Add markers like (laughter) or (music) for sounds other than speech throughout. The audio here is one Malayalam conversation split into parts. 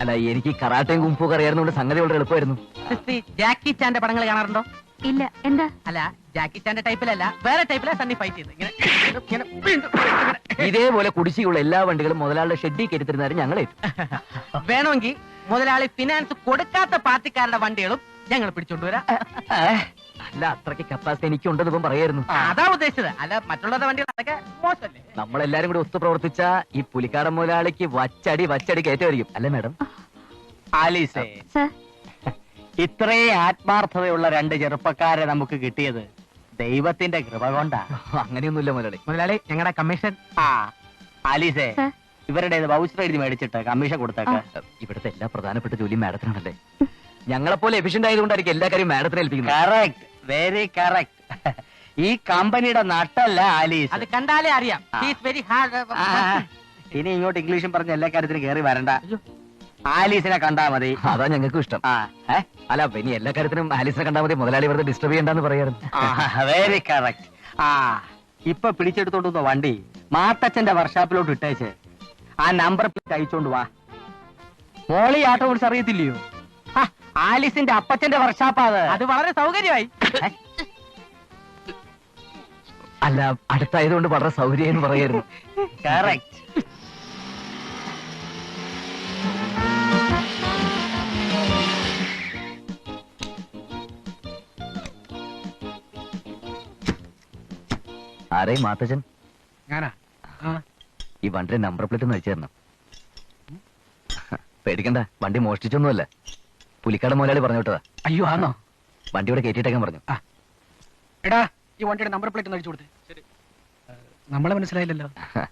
അല്ല എനിക്ക് കറാട്ടയും കുമ്പൊക്കെ അറിയാവുന്നതുകൊണ്ട് സംഗതി വളരെ എളുപ്പമായിരുന്നു. ജാക്കി ചാന്റെ പടങ്ങൾ കാണാറുണ്ടോ? ഇല്ല എന്താ? അല്ല ജാക്കി ചാന്റെ ടൈപ്പിലല്ല വേറെ ടൈപ്പിലാ സണ്ണി ഫൈറ്റ് ചെയ്ത് ഇങ്ങനെ ഇങ്ങനെ വീണ്ടും ഇങ്ങനെ. ഇതേപോലെ കുടിശ്ശിയുള്ള എല്ലാ വണ്ടികളും മുതലാളിയുടെ ഷെഡി കയറ്റിത്തരുന്നവരും ഞങ്ങളെ വേണമെങ്കിൽ മുതലാളി ഫിനാൻസ് കൊടുക്കാത്ത പാർട്ടിക്കാരുടെ വണ്ടികളും ഞങ്ങൾ പിടിച്ചോണ്ടുവരാം അല്ല അത്രയ്ക്ക് കപ്പാസിറ്റി എനിക്കുണ്ടെന്ന് ഇപ്പം പറയായിരുന്നു. അതാ ഉദ്ദേശിച്ചത്. അല്ല മറ്റുള്ളവരുടെ വണ്ടികൾ അതൊക്കെ മോശമല്ലേ? നമ്മളെല്ലാരും കൂടി ഒത്തു പ്രവർത്തിച്ച ഈ പുലിക്കാടൻ മുതലാളിക്ക് വച്ചടി വച്ചടി കയറ്റമായിരിക്കും. അല്ലേ മാഡം? ആലീസേ സർ. ഇത്രയും ആത്മാർത്ഥതയുള്ള രണ്ട് ചെറുപ്പക്കാരെ നമുക്ക് കിട്ടിയത് ദൈവത്തിന്റെ കൃപ കൊണ്ടാ. (laughs) അങ്ങനെയൊന്നുമില്ല മുതലാളി. മുതലാളി ഞങ്ങളുടെ കമ്മീഷൻ? ആ. ആലീസേ സർ. ഇവരുടെ വൗച്ചർ എഴുതി മേടിച്ചിട്ട് കമ്മീഷൻ കൊടുത്തേക്ക്. ഇവിടുത്തെ എല്ലാ പ്രധാനപ്പെട്ട ജോലിയും മാഡത്തിനാണല്ലേ. ഞങ്ങളെപ്പോലെ എഫിഷ്യന്റ് ആയതുകൊണ്ടായിരിക്കും എല്ലാ കാര്യവും മാഡത്തിനെ ഏൽപ്പിക്കുന്നത്. കറക്റ്റ് വെരി കറക്റ്റ് (laughs) ഈ കമ്പനിയുടെ നട്ടല്ല ആലീസ്. അത് കണ്ടാലേ അറിയാം. വെരി ഹാർഡ് ഇനി ഇങ്ങോട്ട് ഇംഗ്ലീഷും പറഞ്ഞ എല്ലാ കാര്യത്തിനും കയറി വരണ്ട. ആലീസിനെ കണ്ടാ മതി. അതാ ഞങ്ങൾക്കും ഇഷ്ടം. ആ ഏ? അല്ല ഇനി എല്ലാ കാര്യത്തിനും ആലീസിനെ കണ്ടാൽ മതി. മുതലാളി വെറുതെ ഡിസ്റ്റർബ് ചെയ്യണ്ടെന്ന് പറയാറുണ്ട് വെരി കറക്റ്റ് ആ ഇപ്പൊ പിടിച്ചെടുത്തോണ്ട് വന്ന വണ്ടി? മാത്തച്ഛന്റെ വർഷാപ്പിലോട്ട് ഇട്ടേച്ച്. ആ നമ്പർ പ്ലേറ്റ് അയച്ചോണ്ട് വാ. മോളി ആട്ടോ കുറിച്ച് അറിയത്തില്ലയോ? ആലിസിന്റെ അപ്പച്ചന്റെ വർഷാപ്പാത് അത്. വളരെ സൗകര്യമായി. അല്ല അടുത്തായതുകൊണ്ട് വളരെ സൗകര്യം എന്ന് പറയായിരുന്നു. കറക്റ്റ് ആരെയും മാത്തച്ഛൻ? ഞാനാ? ഈ വണ്ടിയുടെ നമ്പർ പ്ലേറ്റ് ഒന്ന് അയച്ചു തരണം. പേടിക്കണ്ട വണ്ടി മോഷ്ടിച്ചൊന്നുമല്ല. പുലിക്കാട് മോലാളി പറഞ്ഞു വിട്ടതാ. അയ്യോ ആണോ വണ്ടി ഇവിടെ കയറ്റിയിട്ടേക്കാൻ പറഞ്ഞു എടാ ഈ വണ്ടിയുടെ നമ്പർ പ്ലേറ്റ് ഒന്ന് അടിച്ചു കൊടുത്തേ. നമ്മളെ മനസ്സിലായില്ലല്ലോ. (laughs)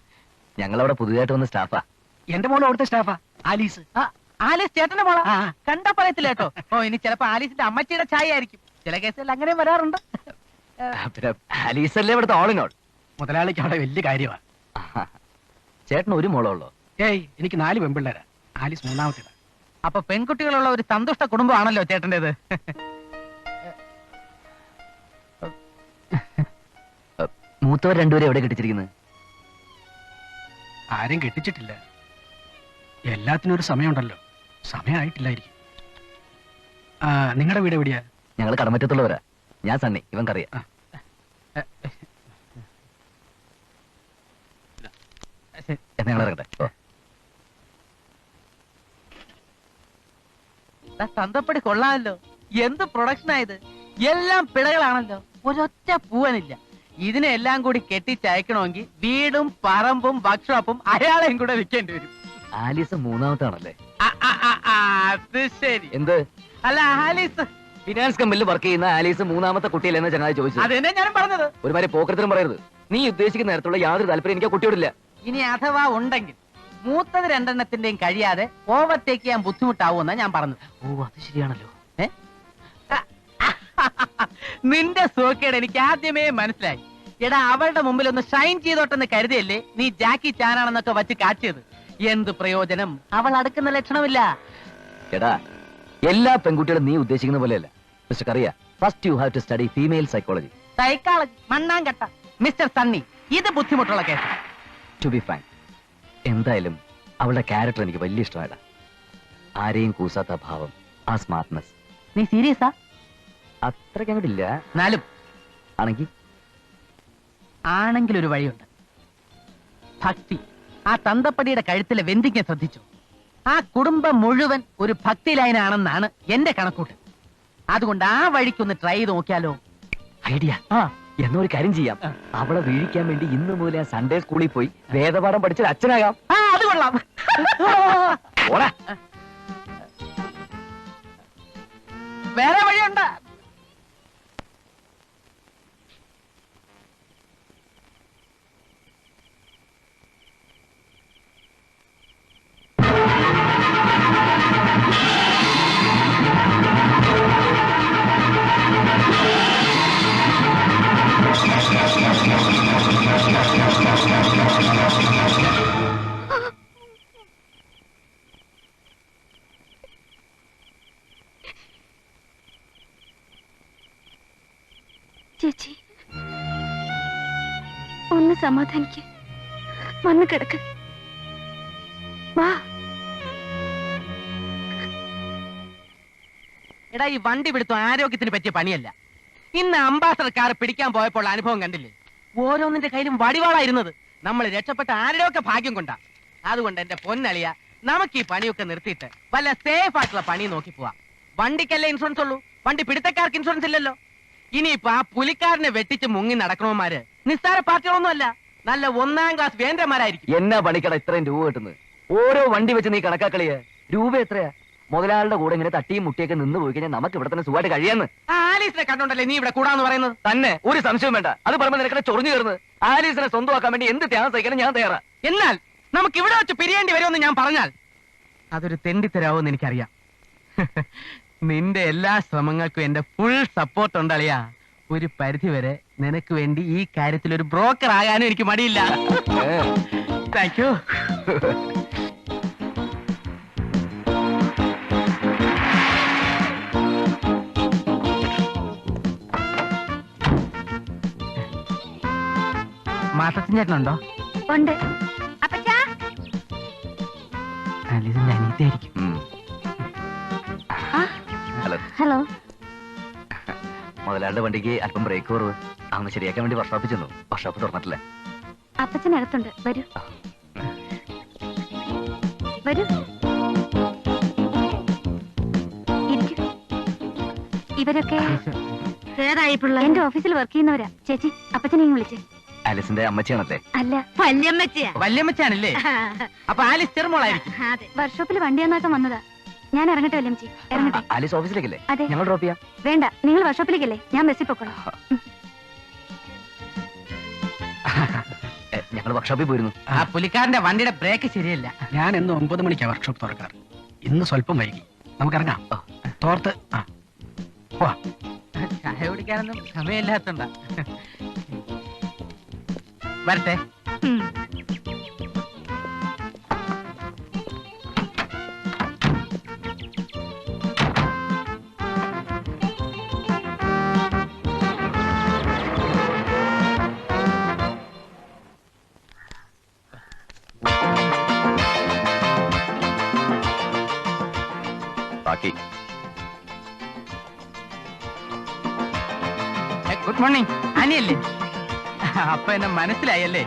ഞങ്ങൾ അവിടെ പുതിയതായിട്ട് വന്ന സ്റ്റാഫാ. എന്റെ മോൾ അവിടുത്തെ സ്റ്റാഫാ ആലീസ്. ആ, ആലീസ് ചേട്ടന്റെ മോളാ? കണ്ട പറയത്തില്ല കേട്ടോ. ഓ ഇനി ചിലപ്പോ ആലീസിന്റെ അമ്മച്ചിയുടെ ചായ ആയിരിക്കും. ചില കേസുകളിൽ അങ്ങനെ വരാറുണ്ട്. പിന്നെ ആലീസല്ലേ ഇവിടുത്തെ ഓളിനോൾ മുതലാളിക്ക് അവിടെ വലിയ കാര്യമാണ് ചേട്ടൻ ഒരു മോളോ ഉള്ളോ? ഏയ് എനിക്ക് നാല് പെൺപിള്ളേരാ. ആലീസ് മൂന്നാമത്തേതാ. അപ്പൊ പെൺകുട്ടികളുള്ള ഒരു സന്തുഷ്ട കുടുംബമാണല്ലോ ചേട്ടന്റെത്. മൂത്തവർ രണ്ടുപേരും എവിടെ കെട്ടിച്ചിരിക്കുന്നത്? ആരും കെട്ടിച്ചിട്ടില്ല. എല്ലാത്തിനും ഒരു സമയമുണ്ടല്ലോ. സമയമായിട്ടില്ലായിരിക്കും. ആ നിങ്ങളുടെ വീട് എവിടെയാ? ഞങ്ങൾ കടമറ്റത്തുള്ളവരാ. ഞാൻ സണ്ണി ഇവൻ കറിയാ. എന്നാ ഞങ്ങൾ ഇറങ്ങട്ടെ. ഓ. തന്തപ്പടി കൊള്ളാമല്ലോ. എന്ത് പ്രൊഡക്ഷൻ ആയത് എല്ലാം പിഴകളാണല്ലോ. ഒരൊറ്റ പൂവനില്ല. ഇതിനെല്ലാം കൂടി കെട്ടിച്ചയക്കണമെങ്കിൽ വീടും പറമ്പും വർക്ക്ഷോപ്പും അയാളെയും കൂടെ വിൽക്കേണ്ടി വരും. ആലീസ് മൂന്നാമത്താണല്ലേ? അത് ശരി. എന്ത്? അല്ല ആലീസ്. ഫിനാൻസ് കമ്പനിയിൽ വർക്ക് ചെയ്യുന്ന ആലീസ് മൂന്നാമത്തെ കുട്ടിയല്ലെന്ന് ചങ്ങാതി ചോദിച്ചു അത് തന്നെ ഞാനും പറഞ്ഞത്. ഒരുമാതിരി പോക്കരത്തിനും പറയരുത്. നീ ഉദ്ദേശിക്കുന്ന നേരത്തുള്ള യാതൊരു താല്പര്യം എനിക്ക് കുട്ടിയോടില്ല. ഇനി അഥവാ ഉണ്ടെങ്കിൽ മൂത്തത് രണ്ടെണ്ണത്തിന്റെയും കഴിയാതെ ഓവർടേക്ക് ചെയ്യാൻ ബുദ്ധിമുട്ടാവുമെന്നാ ഞാൻ പറഞ്ഞത്. ഓ അത് ശരിയാണല്ലോ. ഏ? (laughs) നിന്റെ സോക്കേട് എനിക്ക് ആദ്യമേ മനസ്സിലായി. എടാ അവളുടെ മുമ്പിൽ ഒന്ന് ഷൈൻ ചെയ്തോട്ടെന്ന് കരുതിയല്ലേ നീ ജാക്കി ചാനാണെന്നൊക്കെ വച്ച് കാച്ചിയത് എന്ത് പ്രയോജനം? അവൾ അടുക്കുന്ന ലക്ഷണമില്ല. എടാ എല്ലാ പെൺകുട്ടികളും നീ ഉദ്ദേശിക്കുന്ന പോലെയല്ല. Mister Kariya first you have to study female psychology psychology മണ്ണാങ്കട്ട mister Sunny ഇത് ബുദ്ധിമുട്ടുള്ള കേസ്. ടു ബി ഫ്രാങ്ക് എന്തായാലും അവളുടെ ക്യാരക്ടർ എനിക്ക് വലിയ ഇഷ്ടമായിടാ ആരെയും കൂസാത്ത ഭാവം ആ സ്മാർട്ട്നെസ് നീ സീരിയസാ അത്രയ്ക്ക് അങ്ങോട്ടില്ല എന്നാലും ആണെങ്കിൽ ആണെങ്കിൽ ഒരു വഴിയുണ്ട്. ഭക്തി. ആ തന്തപ്പടിയുടെ കഴുത്തിലെ വെന്തിക്ക ശ്രദ്ധിച്ചു. ആ കുടുംബം മുഴുവൻ ഒരു ഭക്തി ലൈനാണെന്നാണ് എന്റെ കണക്കൂട്ട്. അതുകൊണ്ട് ആ വഴിക്കൊന്ന് ട്രൈ ചെയ്ത് നോക്കിയാലോ? ഐഡിയ ആ. എന്നൊരു കാര്യം ചെയ്യാം. അവളെ വീഴിക്കാൻ വേണ്ടി ഇന്ന് മുതൽ ആ സൺഡേ സ്കൂളിൽ പോയി വേദപാഠം പഠിച്ചത് അച്ഛനാകാം. അത് കൊള്ളാം. വേറെ വഴിയുണ്ട്. ഒന്ന് സമാധാനിക്ക്. വന്ന് കിടക്ക്. വാ. എടാ ഈ വണ്ടി പിടുത്തം ആരോഗ്യത്തിന് പറ്റിയ പണിയല്ല. ഇന്ന് അംബാസഡർ കാർ പിടിക്കാൻ പോയപ്പോൾ അനുഭവം കണ്ടില്ലേ? ഓരോന്നിന്റെ കയ്യിലും വടിവാളായിരുന്നത്. നമ്മൾ രക്ഷപ്പെട്ട ആരുടെയൊക്കെ ഭാഗ്യം കൊണ്ടാ. അതുകൊണ്ട് എന്റെ പൊന്നളിയ നമുക്ക് ഈ പണിയൊക്കെ നിർത്തിയിട്ട് വല്ല സേഫ് ആയിട്ടുള്ള പണി നോക്കി പോവാ. വണ്ടിക്കല്ലേ ഇൻഷുറൻസ് ഉള്ളൂ? വണ്ടി പിടുത്തക്കാർക്ക് ഇൻഷുറൻസ് ഇല്ലല്ലോ. ഇനിയിപ്പോ ആ പുലിക്കാരനെ വെട്ടിച്ച് മുങ്ങി നടക്കണവന്മാര് നിസ്സാര പാർട്ടികളൊന്നുമല്ല നല്ല ഒന്നാം ക്ലാസ് വേന്ദ്രന്മാരായിരിക്കും. എന്നാ പണിക്കട ഇത്രയും രൂപ കിട്ടുന്നത്? ഓരോ വണ്ടി വെച്ച് നീ കണക്കാക്കളിയ? രൂപ എത്രയാ? മുതലാളുടെ കൂടെ ഇങ്ങനെ തട്ടിയും മുട്ടിയൊക്കെ നിന്ന് പോയി കഴിഞ്ഞാൽ നമുക്ക് ഇവിടെ തന്നെ സുഖമായിട്ട് കഴിയാന്ന്. ആലീസിനെ കണ്ടോണ്ടല്ലേ നീ ഇവിടെ കൂടാന്ന് പറയുന്നത്? തന്നെ. ഒരു സംശയം വേണ്ട. അത് പറയുമ്പോൾ നിനക്കടെ ചൊറിഞ്ഞു കയറുന്നത്. ആലീസിനെ സ്വന്തമാക്കാൻ വേണ്ടി എന്ത് ത്യാഗം സഹിക്കണം ഞാൻ തയ്യാറാ. എന്നാൽ നമുക്ക് ഇവിടെ വെച്ച് പിരിയേണ്ടി വരുമെന്ന് ഞാൻ പറഞ്ഞാൽ അതൊരു തെണ്ടിത്തരാവെന്ന് എനിക്കറിയാം. (laughs) നിന്റെ എല്ലാ ശ്രമങ്ങൾക്കും എന്റെ ഫുൾ സപ്പോർട്ട് ഉണ്ടളിയാ ഒരു പരിധി വരെ നിനക്ക് വേണ്ടി ഈ കാര്യത്തിൽ ഒരു ബ്രോക്കർ ആകാനും എനിക്ക് മടിയില്ല. താങ്ക് യു മാസത്തിൻ ചേട്ടനുണ്ടോ ഉണ്ട്? അപ്പച്ചാ? ഹലോ. ഹലോ. മുതലാളുടെ വണ്ടിക്ക് അല്പം ബ്രേക്ക് കുറവ്. അന്ന് ശരിയാക്കാൻ വേണ്ടി വർഷോപ്പിൽ ചെന്നു. വർഷോപ്പ് തുറന്നിട്ടില്ല. അപ്പച്ചനകത്തുണ്ട് വരൂ. വരൂ. ഇവരൊക്കെ എന്റെ ഓഫീസിൽ വർക്ക് ചെയ്യുന്നവരാ. ചേച്ചി അപ്പച്ചനെയും വിളിച്ചേ. ആലീസിന്റെ അമ്മച്ചിയാണല്ലേ? അല്ല. വല്യമ്മച്ചിയാ. വല്യമ്മച്ചാണല്ലേ അപ്പൊ ആലിസ് ചെറുമോളായിരിക്കും. വർക്ക്ഷോപ്പിൽ വണ്ടി നന്നാക്കാൻ വന്നതാ. ഞാൻ ഇറങ്ങട്ടെ വല്യമ്മച്ചി ഇറങ്ങട്ടെ. ആലീസ് ഓഫീസിലേക്കല്ലേ? അതെ. ഞങ്ങൾ ഡ്രോപ്പ് ചെയ്യാം. വേണ്ട നിങ്ങൾ വർക്ക്ഷോപ്പിലേക്കല്ലേ? ഞാൻ ബസ്സിൽ പൊക്കോളാം. ഞങ്ങൾ വർക്ക്ഷോപ്പിൽ പോയിരുന്നു. ആ പുലിക്കാരന്റെ വണ്ടിയുടെ ബ്രേക്ക് ശരിയല്ല. ഞാൻ ഇന്ന് ഒമ്പത് മണിക്കാണ് വർക്ക്ഷോപ്പ് തുറക്കാറ്. ഇന്ന് സ്വല്പം വൈകി. നമുക്ക് ഇറങ്ങാം. തോർത്ത് ആ. പോവാ. ചായ കുടിക്കാനൊന്നും സമയമില്ലാത്തണ്ട വരട്ടെ. ഉം. മോർണിംഗ് അനിയല്ലേ? അപ്പൊ എന്നെ മനസ്സിലായല്ലേ?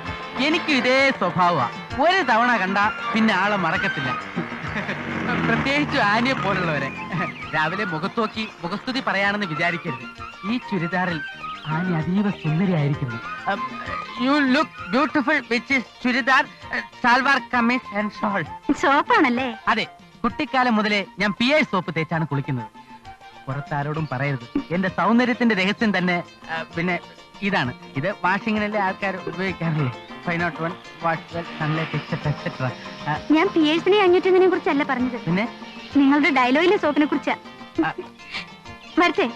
എനിക്കും ഇതേ സ്വഭാവ ഒരു തവണ കണ്ട പിന്നെ ആളെ മറക്കത്തില്ല. പ്രത്യേകിച്ച് ആനിയെ പോലുള്ളവരെ. രാവിലെ മുഖത്തോക്കി മുഖസ്തുതി പറയാണെന്ന് വിചാരിക്കരുത്. ഈ ചുരിദാറിൽ ആനി അതീവ സുന്ദരിയായിരിക്കുന്നു. You look beautiful which is churidar salwar kameez and shawl. സോപ്പാണല്ലേ അതെ കുട്ടിക്കാലം മുതലേ ഞാൻ പി ഐ സോപ്പ് തേച്ചാണ് കുളിക്കുന്നത്. പുറത്താരോടും പറയരുത്. എന്റെ സൗന്ദര്യത്തിന്റെ രഹസ്യം തന്നെ പിന്നെ ഇതാണ്. ഇത് വാഷിങ്ങിനല്ലേ ആൾക്കാർ ഉപയോഗിക്കാറുള്ളൂ five nought one wash Sunlight etcetera etcetera ഞാൻ കുറിച്ചല്ല പറഞ്ഞത്. പിന്നെ? നിങ്ങളുടെ ഡയലോഗിലെ സോപ്പിനെ കുറിച്ചാ. വരട്ടെ.